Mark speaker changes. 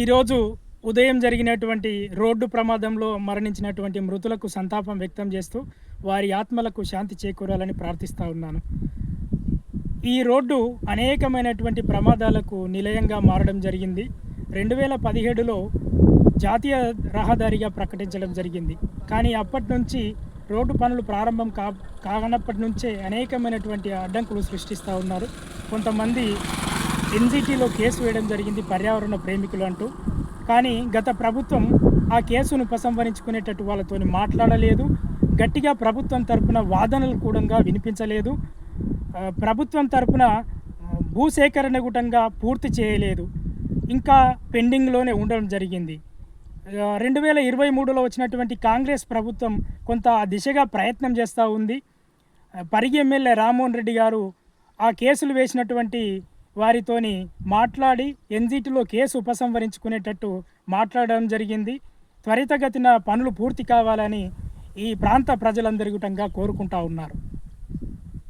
Speaker 1: ఈరోజు ఉదయం జరిగినటువంటి రోడ్డు ప్రమాదంలో మరణించినటువంటి మృతులకు సంతాపం వ్యక్తం చేస్తూ వారి ఆత్మలకు శాంతి చేకూరాలని ప్రార్థిస్తూ ఉన్నాను. ఈ రోడ్డు అనేకమైనటువంటి ప్రమాదాలకు నిలయంగా మారడం జరిగింది. రెండు వేల పదిహేడులో జాతీయ రహదారిగా ప్రకటించడం జరిగింది. కానీ అప్పటి నుంచి రోడ్డు పనులు ప్రారంభం కా కానప్పటి నుంచే అనేకమైనటువంటి అడ్డంకులు సృష్టిస్తూ ఉన్నారు. కొంతమంది ఎన్జిటీలో కేసు వేయడం జరిగింది పర్యావరణ ప్రేమికులు అంటూ. కానీ గత ప్రభుత్వం ఆ కేసును ఉపసంహరించుకునేటట్టు వాళ్ళతో మాట్లాడలేదు. గట్టిగా ప్రభుత్వం తరపున వాదనలు కూడా వినిపించలేదు. ప్రభుత్వం తరపున భూసేకరణ గుటంగా పూర్తి చేయలేదు. ఇంకా పెండింగ్లోనే ఉండడం జరిగింది. రెండు వేల ఇరవై మూడులో వచ్చినటువంటి కాంగ్రెస్ ప్రభుత్వం కొంత ఆ దిశగా ప్రయత్నం చేస్తూ ఉంది. పరిగి ఎమ్మెల్యే రామ్మోహన్ రెడ్డి గారు ఆ కేసులు వేసినటువంటి వారితోని మాట్లాడి ఎన్జిటిలో కేసు ఉపసంహరించుకునేటట్టు మాట్లాడడం జరిగింది. త్వరితగతిన పనులు పూర్తి కావాలని ఈ ప్రాంత ప్రజలందరి గుటంగా కోరుకుంటా ఉన్నారు.